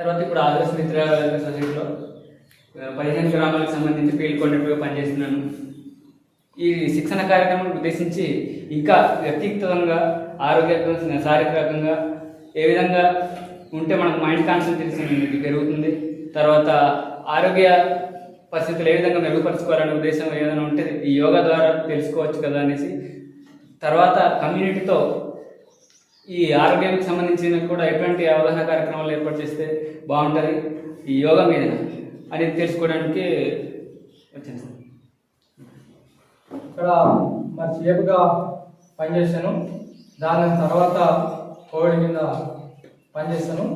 తర్వాత ఇప్పుడు ఆదర్శ మిత్ర సొసైటీలో పదిహేను గ్రామాలకు సంబంధించి ఫీల్డ్ కోఆర్డినేటర్గా పనిచేస్తున్నాను. ఈ శిక్షణ కార్యక్రమం ఉద్దేశించి ఇంకా వ్యక్తిగతంగా ఆరోగ్యకంగా శారీరకంగా ఏ విధంగా ఉంటే మనకు మైండ్ కాన్సన్ట్రేషన్ పెరుగుతుంది. తర్వాత ఆరోగ్య పరిస్థితులు ఏ విధంగా మెరుగుపరచుకోవాలనే ఉద్దేశం ఏదైనా ఉంటే ఈ యోగా ద్వారా తెలుసుకోవచ్చు కదా అనేసి తర్వాత కమ్యూనిటీతో ఈ ఆరోగ్యానికి సంబంధించిన కూడా ఎటువంటి అవగాహన కార్యక్రమాలు ఏర్పాటు చేస్తే బాగుంటుంది? ఈ యోగా మీద అనేది తెలుసుకోవడానికి వచ్చాను సార్. ఇక్కడ మరి చేపుగా పనిచేశాను దాని తర్వాత కోవిడ్ కింద పనిచేశాను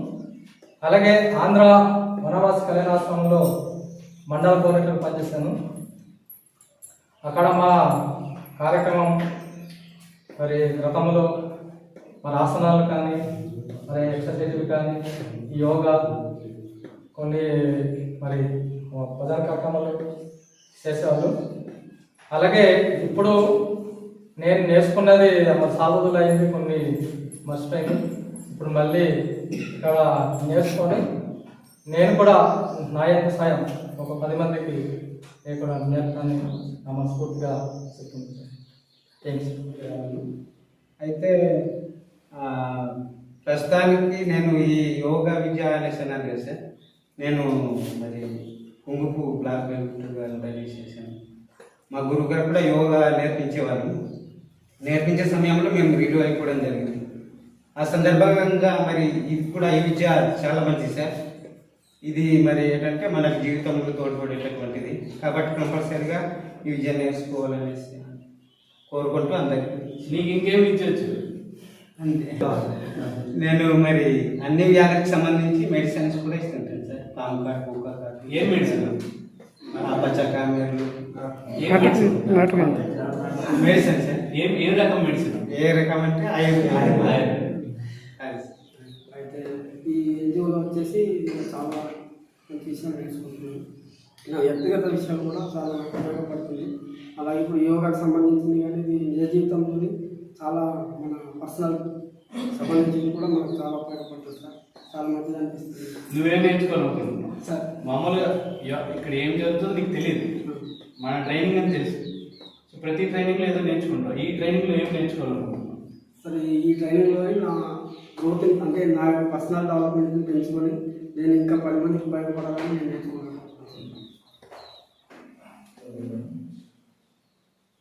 అలాగే ఆంధ్ర వనవాస కళ్యాణాశ్రమంలో మండల కోరికలు పనిచేశాను అక్కడ మా కార్యక్రమం మరి గతంలో మరి ఆసనాలు కానీ మరి ఎక్సర్సైజులు కానీ యోగా కొన్ని మరి ప్రధాన కార్యక్రమాలు చేసేవాళ్ళు. అలాగే ఇప్పుడు నేను నేర్చుకున్నది మరి సాధువులు అయింది కొన్ని మర్చిపోయింది ఇప్పుడు మళ్ళీ ఇక్కడ నేర్చుకొని నేను కూడా నా యొక్క సాయం ఒక పది మందికి నేను కూడా నేర్పాలని నా మనస్ఫూర్తిగా చెప్తుంది థ్యాంక్స్ అయితే ప్రస్తుతానికి నేను ఈ యోగా విద్యా అనేసాను అని కదా సార్ నేను మరి కుంగుపు బ్లాక్ బెల్ట్ చేశాను. మా గురువు గారు కూడా యోగా నేర్పించేవాళ్ళు నేర్పించే సమయంలో మేము రిలీవ్ అయిపోవడం జరిగింది. ఆ సందర్భంగా మరి ఇది కూడా ఈ విద్య చాలా మంచిది సార్. ఇది మరి ఏంటంటే మనకు జీవితంలో తోడ్పడేటటువంటిది. కాబట్టి కంపల్సరిగా ఈ విద్య నేర్చుకోవాలనేసి కోరుకుంటూ అందరికీ నీకు ఇంకేమి ఇచ్చొచ్చు అంతే. నేను మరి అన్ని వ్యాధులకు సంబంధించి మెడిసిన్స్ కూడా ఇస్తుంటాను సార్. పాము కాటు పూక కాటు ఏం మెడిసిన్? Medicine sir. ఏం ఏ రకం మెడిసిన్? ఏ రకం అంటే ఆయుర్వేదం. అయితే ఈ ఎన్జిఓలో వచ్చేసి చాలా మంచి విషయం నేర్చుకుంటున్నాను నా వ్యక్తిగత విషయం కూడా చాలా ఉపయోగపడుతుంది. అలాగే ఇప్పుడు యోగాకు సంబంధించింది కానీ ఇది నిజ జీవితంలో చాలా మన పర్సనల్ సంబంధించింది కూడా మనకు చాలా ఉపయోగపడుతుంది సార్. చాలా మంచిది అనిపిస్తుంది. నువ్వేం నేర్చుకోవాలనుకుంటున్నావు సార్. మామూలుగా ఇక్కడ ఏం జరుగుతుందో నీకు తెలియదు. మన ట్రైనింగ్ అని తెలుసు. సో ప్రతి ట్రైనింగ్లో ఏదో నేర్చుకుంటావు. ఈ ట్రైనింగ్లో ఏం నేర్చుకోవాలనుకుంటున్నావు? సరే ఈ ట్రైనింగ్లో నా గ్రోత్ అంటే నా పర్సనల్ డెవలప్మెంట్ని పెంచుకొని నేను ఇంకా పది మందికి ఉపయోగపడాలని నేను నేర్చుకున్నాను.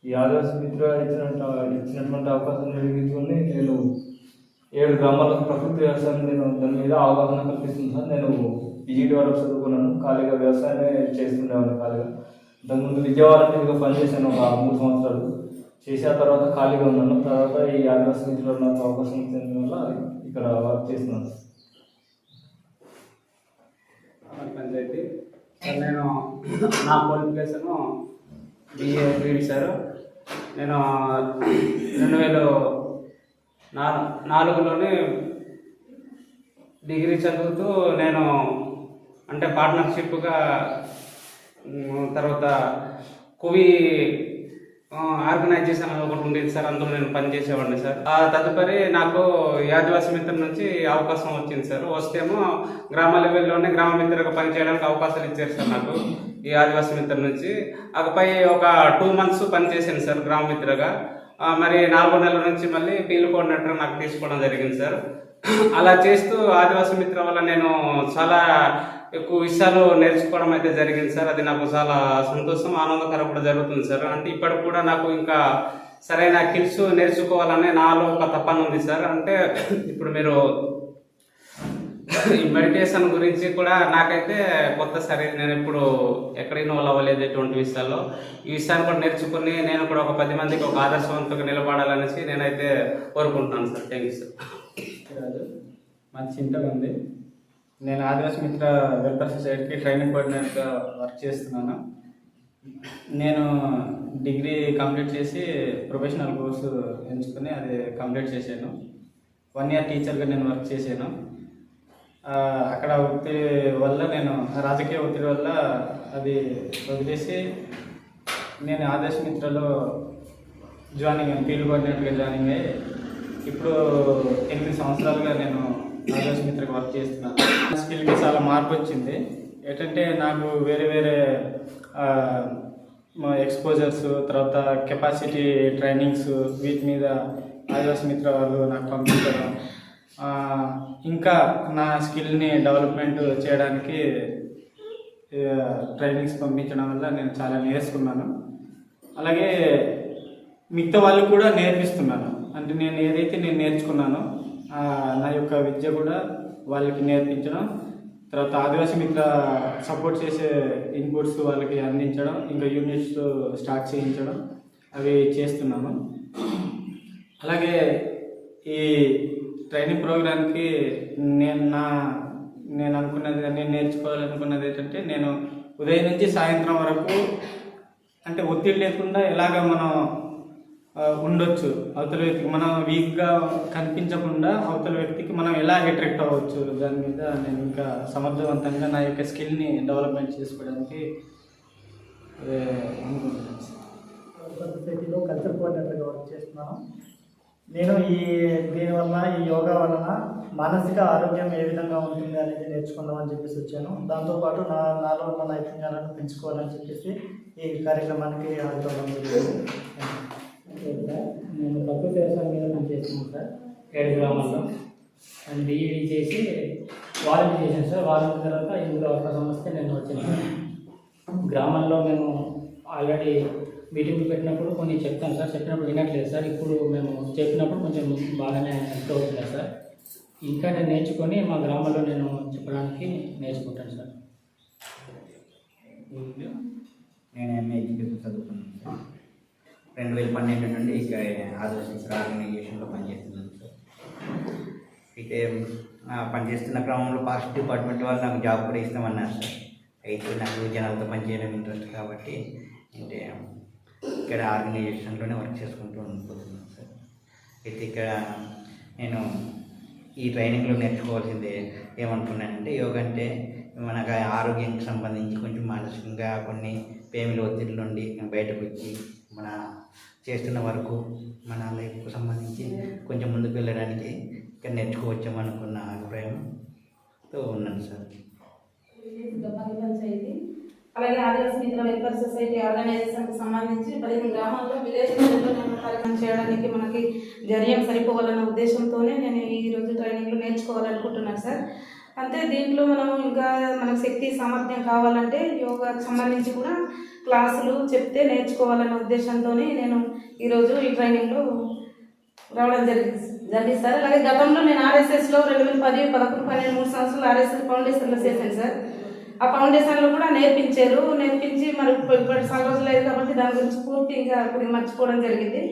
ఈ ఆదర్శ మిత్ర ఇచ్చినట్టు ఇచ్చినటువంటి అవకాశం వినియోగించుకొని నేను ఏడు గ్రామాలకు ప్రకృతి వ్యవసాయం నేను దాని మీద అవగాహన కల్పిస్తుంది సార్ నేను ఈజీటీ వరకు చదువుకున్నాను. ఖాళీగా వ్యవసాయమే చేస్తుండేవాడిని ఖాళీగా. ఇంతకుముందు విజయవాడలో పనిచేశాను ఒక మూడు సంవత్సరాలు. చేసిన తర్వాత ఖాళీగా ఉన్నాను. తర్వాత ఈ ఆదివాసీ మిత్రులు నాకు అవకాశం ఇచ్చిన వల్ల ఇక్కడ వర్క్ చేస్తున్నాను. పంచాయతీ. నేను నా క్వాలిఫికేషన్ బిఏ బీఈడి సార్. నేను రెండు వేల నాలుగులోనే డిగ్రీ చదువుతూ నేను అంటే పార్ట్నర్షిప్గా తర్వాత కువి ఆర్గనైజేషన్ అని ఒకటి ఉండేది సార్ అందులో నేను పనిచేసేవాడిని సార్. ఆ తదుపరి నాకు యాదివాసి మిత్రం నుంచి అవకాశం వచ్చింది సార్. వస్తేమో గ్రామ లెవెల్లోనే గ్రామ మిత్రగా పనిచేయడానికి అవకాశాలు ఇచ్చారు సార్ నాకు. ఈ ఆదివాసీ మిత్రం నుంచి. అకపై ఒక టూ మంత్స్ పనిచేసాను సార్ గ్రామ మిత్రగా. మరి నాలుగో నెలల నుంచి మళ్ళీ ఫీల్డ్ కోఆర్డినేటర్ నాకు తీసుకోవడం జరిగింది సార్. అలా చేస్తూ ఆదివాసీ మిత్ర వల్ల నేను చాలా ఎక్కువ విషయాలు నేర్చుకోవడం అయితే జరిగింది సార్. అది నాకు చాలా సంతోషం ఆనందకరం కూడా జరుగుతుంది సార్. అంటే ఇప్పటికి కూడా నాకు ఇంకా సరైన కిట్స్ నేర్చుకోవాలనే నాలో ఒక తపన ఉంది సార్. అంటే ఇప్పుడు మీరు ఈ మెడిటేషన్ గురించి కూడా నాకైతే కొత్త సరే నేను ఇప్పుడు ఎక్కడ ఇన్వాల్వ్ అవ్వలేదు ఎటువంటి విషయాల్లో ఈ విషయాన్ని కూడా నేర్చుకుని నేను కూడా ఒక పది మందికి ఒక ఆదర్శవంతంగా నిలబడాలనేసి నేనైతే కోరుకుంటున్నాను సార్. Thank you sir. మంచి మాది ఉంది. నేను ఆదివాసి మిత్ర వెల్ఫేర్ సొసైటీకి ట్రైనింగ్ కోఆర్డినేటర్గా వర్క్ చేస్తున్నాను. నేను డిగ్రీ కంప్లీట్ చేసి ప్రొఫెషనల్ కోర్సు ఎంచుకుని అది కంప్లీట్ చేశాను. వన్ ఇయర్ టీచర్గా నేను వర్క్ చేశాను. అక్కడ ఒత్తిడి వల్ల నేను రాజకీయ ఒత్తిడి వల్ల అది వదిలేసి నేను ఆదేశ మిత్రలో జాయినింగ్ అయ్యాను ఫీల్డ్ కోఆర్డినేటర్గా జాయినింగ్ అయ్యి ఇప్పుడు ఎనిమిది సంవత్సరాలుగా నేను ఆదేశ మిత్రకు వర్క్ చేస్తున్నాను. నా స్కిల్కి చాలా మార్పు వచ్చింది. ఏంటంటే నాకు వేరే వేరే మా ఎక్స్పోజర్స్ తర్వాత కెపాసిటీ ట్రైనింగ్స్ వీటి మీద ఆదివాసి మిత్ర వాళ్ళు నాకు పంపించడం ఇంకా నా స్కిల్ని డెవలప్మెంట్ చేయడానికి ట్రైనింగ్స్ పంపించడం వల్ల నేను చాలా నేర్చుకున్నాను. అలాగే మిగతా వాళ్ళకు కూడా నేర్పిస్తున్నాను అంటే నేను ఏదైతే నేను నేర్చుకున్నానో నా యొక్క విద్య కూడా వాళ్ళకి నేర్పించడం తర్వాత ఆదివాసీ మిత్ర సపోర్ట్ చేసే ఇన్పుట్స్ వాళ్ళకి అందించడం ఇంకా యూనిట్స్ స్టార్ట్ చేయించడం అవి చేస్తున్నాను. అలాగే ఈ ట్రైనింగ్ ప్రోగ్రామ్కి నేను నా నేను అనుకున్నది నేను నేర్చుకోవాలనుకున్నది ఏంటంటే నేను ఉదయం నుంచి సాయంత్రం వరకు అంటే ఒత్తిడి లేకుండా ఎలాగ మనం ఉండొచ్చు. అవతల వ్యక్తికి మనం వీక్గా కనిపించకుండా అవతల వ్యక్తికి మనం ఎలా అట్రాక్ట్ అవ్వచ్చు? దాని మీద నేను ఇంకా సమర్థవంతంగా నా యొక్క స్కిల్ని డెవలప్మెంట్ చేసుకోవడానికి అనుకుంటున్నాను. కల్చర్ కోఆర్డినేటర్గా వర్క్ చేస్తున్నాను. నేను ఈ దీనివల్ల ఈ యోగా వలన మానసిక ఆరోగ్యం ఏ విధంగా ఉంటుంది అనేది నేర్చుకుందామని చెప్పేసి వచ్చాను. దాంతోపాటు నా నాలో ఉన్న నైపుణ్యాలను పెంచుకోవాలని చెప్పేసి ఈ కార్యక్రమానికి హాజరవడం జరిగింది. సార్ నేను తక్కువ వ్యవసాయం మీద పనిచేస్తున్నాను సార్. ఏడు గ్రామాల్లో. అండ్ డిఈడి చేసి వారంటీ చేశాను సార్. వారంటీ తర్వాత ఇందులో ఒక సంస్థ నేను వచ్చాను గ్రామంలో మేము ఆల్రెడీ మీటింగ్లు పెట్టినప్పుడు కొన్ని చెప్తాను సార్. చెప్పినప్పుడు వినట్లేదు సార్. ఇప్పుడు మేము చెప్పినప్పుడు కొంచెం బాగానే ఇంప్రూవ్ అవుతుంది సార్. ఇంకా నేను నేర్చుకొని మా గ్రామంలో నేను చెప్పడానికి నేర్చుకుంటాను సార్. నేను ఎంఏ ఎడ్యుకేషన్ చదువుకున్నాను సార్. రెండు వేల పన్నెండు నుండి ఇక ఆదివాసీ ఆర్గనైజేషన్లో పనిచేస్తున్నాను సార్. అయితే పనిచేస్తున్న క్రమంలో ఫాస్ట్ డిపార్ట్మెంట్ వాళ్ళు నాకు జాబ్ కూడా ఇస్తామన్నారు సార్. అయితే నాకు జనాలతో పనిచేయడం ఇంట్రెస్ట్ కాబట్టి అంటే ఇక్కడ ఆర్గనైజేషన్లోనే వర్క్ చేసుకుంటూ ఉండిపోతున్నాను సార్. అయితే ఇక్కడ నేను ఈ ట్రైనింగ్లో నేర్చుకోవాల్సిందే ఏమంటున్నానంటే యోగా అంటే మనకు ఆరోగ్యానికి సంబంధించి కొంచెం మానసికంగా కొన్ని పేమిల ఒత్తిడి నుండి బయటకు వచ్చి మన చేస్తున్న వరకు మన లైఫ్కు సంబంధించి కొంచెం ముందుకు వెళ్ళడానికి ఇక్కడ నేర్చుకోవచ్చామనుకున్న అభిప్రాయంతో ఉన్నాను సార్. అలాగే ఆదివాసీ మిత్ర వెల్ఫేర్ సొసైటీ ఆర్గనైజేషన్కి సంబంధించి పదిహేను గ్రామాల్లో విలేజ్ కార్యక్రమం చేయడానికి మనకి ధైర్యం సరిపోవాలన్న ఉద్దేశంతోనే నేను ఈరోజు ట్రైనింగ్లో నేర్చుకోవాలనుకుంటున్నాను సార్. అంతే దీంట్లో మనం ఇంకా మనకు శక్తి సామర్థ్యం కావాలంటే యోగాకు సంబంధించి కూడా క్లాసులు చెప్తే నేర్చుకోవాలన్న ఉద్దేశంతోనే నేను ఈరోజు ఈ ట్రైనింగ్లో రావడం జరిగింది జరిగింది సార్. అలాగే గతంలో నేను ఆర్ఎస్ఎస్లో రెండు వేల పది పదకొండు పన్నెండు మూడు సంవత్సరాలు ఆర్ఎస్ఎస్ ఫౌండేషన్లో చేశాను సార్. ఆ ఫౌండేషన్లో కూడా నేర్పించారు. నేర్పించి మరి చాలా రోజులు అయింది కాబట్టి దాని గురించి పూర్తి ఇంకా ఇప్పుడు మర్చిపోవడం జరిగింది.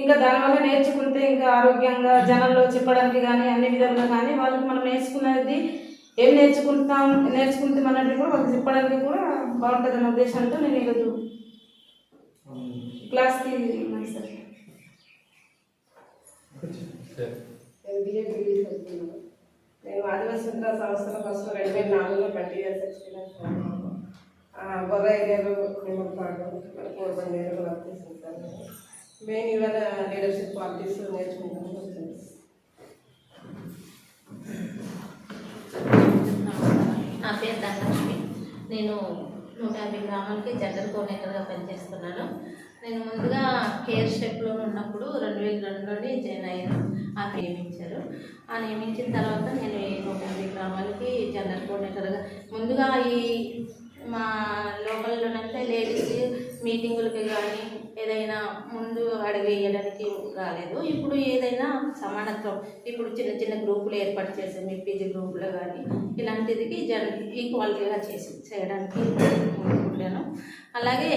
ఇంకా దానివల్ల నేర్చుకుంటే ఇంకా ఆరోగ్యంగా జనాల్లో చెప్పడానికి కానీ అన్ని విధాలుగా కానీ వాళ్ళకి మనం నేర్చుకున్నది ఏం నేర్చుకుంటాం నేర్చుకుంటే అన్నట్టు కూడా వాళ్ళకి చెప్పడానికి కూడా బాగుంటుంది అన్న ఉద్దేశంతో నేను ఈరోజు క్లాస్కి ఉన్నాను సార్. నేను బిఏ సంస్థల ఫస్ట్ రెండు వేల నాలుగులో ట్వంటీ ఇయర్స్ ఎక్స్పీరియన్స్ బొర్ర ఏరియాలో నిమ్మపాడు కోరబండి ఏరియాలో వర్క్ చేశాను సార్ మెయిన్ ఇవాళ లీడర్షిప్ క్వాలిటీస్ నేర్చుకుంటాను వచ్చాను నా పేరు ధనలక్ష్మి. నేను నూట యాభై గ్రామాలకి జనరల్ కోఆర్డినేటర్గా పనిచేస్తున్నాను. నేను ముందుగా కేర్ స్టెప్లో ఉన్నప్పుడు రెండు వేల రెండులోనే జాయిన్ అయ్యాను. ఆ నియమించారు. ఆ నియమించిన తర్వాత నేను ఈ నూట యాభై గ్రామాలకి జనరల్ కోఆర్డినేటర్గా ముందుగా ఈ మా లోకల్లోనంటే లేడీస్ మీటింగులకి కానీ ఏదైనా ముందు అడుగు వేయడానికి రాలేదు. ఇప్పుడు ఏదైనా సమానత్వం ఇప్పుడు చిన్న చిన్న గ్రూపులు ఏర్పాటు చేసాం ఎంపీజీ గ్రూపులు కానీ ఇలాంటిదికి జన్ ఈక్వాలిటీగా చేసి చేయడానికి ముందుకుంటాను అలాగే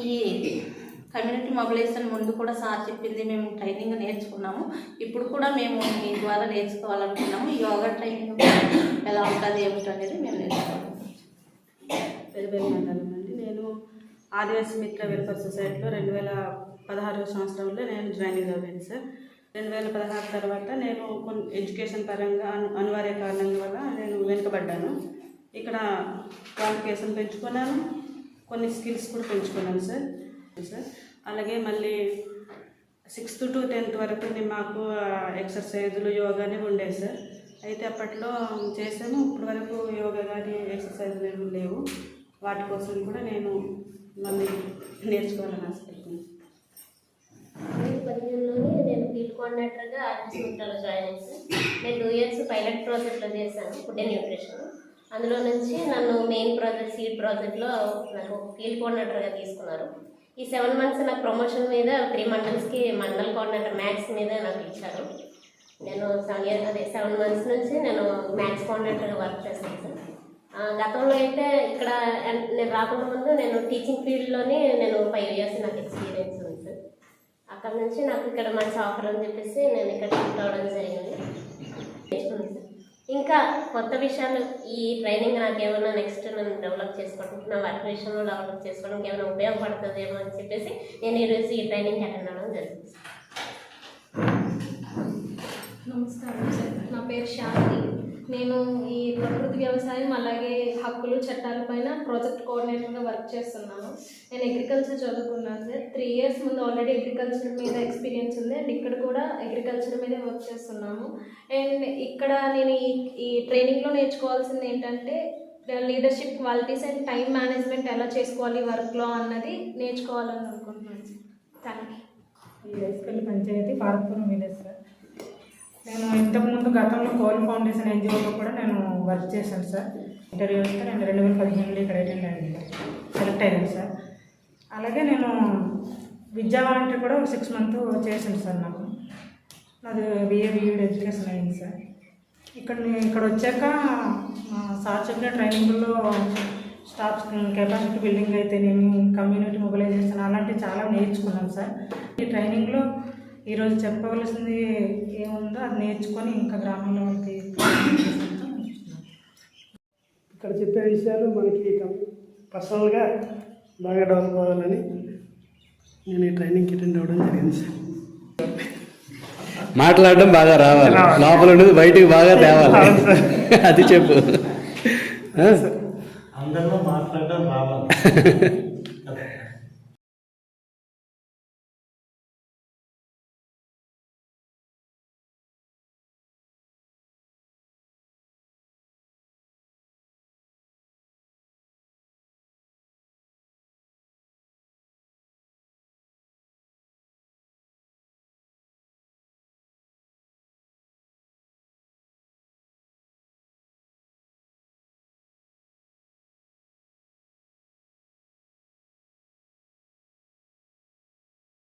ఈ కమ్యూనిటీ మొబిలైజేషన్ ముందు కూడా సార్ చెప్పింది మేము ట్రైనింగ్ నేర్చుకున్నాము. ఇప్పుడు కూడా మేము మీ ద్వారా నేర్చుకోవాలనుకున్నాము. యోగా ట్రైనింగ్ ఎలా ఉంటుంది ఏమిటి అనేది మేము నేర్చుకోవాలి. పెరుబెల్ అండి నేను ఆదివాసీ మిత్ర వెల్ఫేర్ సొసైటీలో రెండు వేల పదహారు సంవత్సరంలో నేను జాయినింగ్ అయ్యాను సార్. రెండు వేల పదహారు తర్వాత నేను కొన్ని ఎడ్యుకేషన్ పరంగా అను అనివార్య కారణాల వల్ల నేను వెనుకబడ్డాను. ఇక్కడ క్వాలిఫికేషన్ పెంచుకున్నాను. కొన్ని స్కిల్స్ కూడా పెంచుకున్నాను సార్. సార్. అలాగే మళ్ళీ సిక్స్త్ టు టెన్త్ వరకు నేను మాకు ఎక్సర్సైజులు యోగానే ఉండేవి సార్. అయితే అప్పట్లో చేసాము ఇప్పటి వరకు యోగా కానీ ఎక్సర్సైజులు ఏమి లేవు. వాటి కోసం కూడా నేను మళ్ళీ నేర్చుకోవాలని ఆశపడుతున్నాను. నేను ఫీల్డ్ కోఆర్డినేటర్గా ఆర్ఎస్ జాయిన్ అయ్యాను సార్. నేను టూ ఇయర్స్ పైలట్ ప్రాజెక్ట్లో చేశాను ఫుడ్ అండ్ న్యూట్రిషన్. అందులో నుంచి నన్ను మెయిన్ ప్రాజెక్ట్ సీడ్ ప్రాజెక్ట్లో నాకు ఫీల్డ్ కోఆర్డినేటర్గా తీసుకున్నారు. ఈ సెవెన్ మంత్స్ నాకు ప్రమోషన్ మీద త్రీ మండల్స్కి మండల్ కోఆర్డినేటర్ మ్యాథ్స్ మీద నాకు ఇచ్చారు. నేను సెవెన్ ఇయర్ అదే సెవెన్ మంత్స్ నుంచి నేను మ్యాథ్స్ కోఆర్డినేటర్గా వర్క్ చేస్తాను గతంలో అయితే ఇక్కడ నేను రాకుండా ముందు నేను టీచింగ్ ఫీల్డ్లోనే నేను ఫైవ్ ఇయర్స్ నాకు ఎక్స్పీరియన్స్ ఉంది సార్. అక్కడ నుంచి నాకు ఇక్కడ మంచి ఆఫర్ అని చెప్పేసి నేను ఇక్కడ షిఫ్ట్ అవ్వడం జరిగింది. ఇంకా కొత్త విషయాలు ఈ ట్రైనింగ్ నాకు ఏమైనా నెక్స్ట్ నేను డెవలప్ చేసుకోవడానికి నా వర్క్ విషయంలో డెవలప్ చేసుకోవడానికి ఏమైనా ఉపయోగపడుతుందేమో అని చెప్పేసి నేను ఈరోజు ఈ ట్రైనింగ్ అటెండ్ అవ్వడం జరిగింది. నమస్కారం సార్. నా పేరు శాంతి. నేను ఈ ప్రకృతి వ్యవసాయం అలాగే హక్కులు చట్టాలపైన ప్రాజెక్ట్ కోఆర్డినేటర్గా వర్క్ చేస్తున్నాను. నేను అగ్రికల్చర్ చదువుకున్నాను సార్. త్రీ ఇయర్స్ ముందు ఆల్రెడీ అగ్రికల్చర్ మీద ఎక్స్పీరియన్స్ ఉంది. అండ్ ఇక్కడ కూడా అగ్రికల్చర్ మీద వర్క్ చేస్తున్నాము. అండ్ ఇక్కడ నేను ఈ ఈ ట్రైనింగ్లో నేర్చుకోవాల్సింది ఏంటంటే leadership qualities and time management ఎలా చేసుకోవాలి వర్క్లో అన్నది నేర్చుకోవాలని అనుకుంటున్నాను sir. Thank you panchayati Parvapuram village నేను ఇంతకుముందు గతంలో కోల్ ఫౌండేషన్ ఎన్జిఓలో కూడా నేను వర్క్ చేశాను సార్. ఇంటర్వ్యూ వస్తే నేను రెండు వేల పదిహేనులో ఇక్కడ అటెండ్ అయ్యాను. సెలెక్ట్ అయ్యాను సార్. అలాగే నేను విద్యా వాలంటీర్ కూడా ఒక సిక్స్ మంత్ చేశాను సార్ నాకు. నాది బిఏ బీఈడ్ ఎడ్యుకేషన్ అయింది సార్. ఇక్కడ ఇక్కడ వచ్చాక సార్ చెప్పిన ట్రైనింగ్లో స్టాఫ్ కెపాసిటీ బిల్డింగ్ అయితేనేమి కమ్యూనిటీ మొబిలైజేషన్ అలాంటివి చాలా నేర్చుకున్నాను సార్. ఈ ట్రైనింగ్లో ఈరోజు చెప్పవలసింది ఏముందో అది నేర్చుకొని ఇంకా గ్రామంలో వాళ్ళకి ఇక్కడ చెప్పే విషయాలు మనకి పర్సనల్గా బాగా డెవలప్ అవ్వాలని నేను ఈ ట్రైనింగ్కి అటెండ్ అవ్వడం జరిగింది సార్. మాట్లాడడం బాగా రావాలి. లోపల ఉండేది బయటికి బాగా తేవాలి. అది చెప్పు. అందరిలో మాట్లాడడం రావాలి.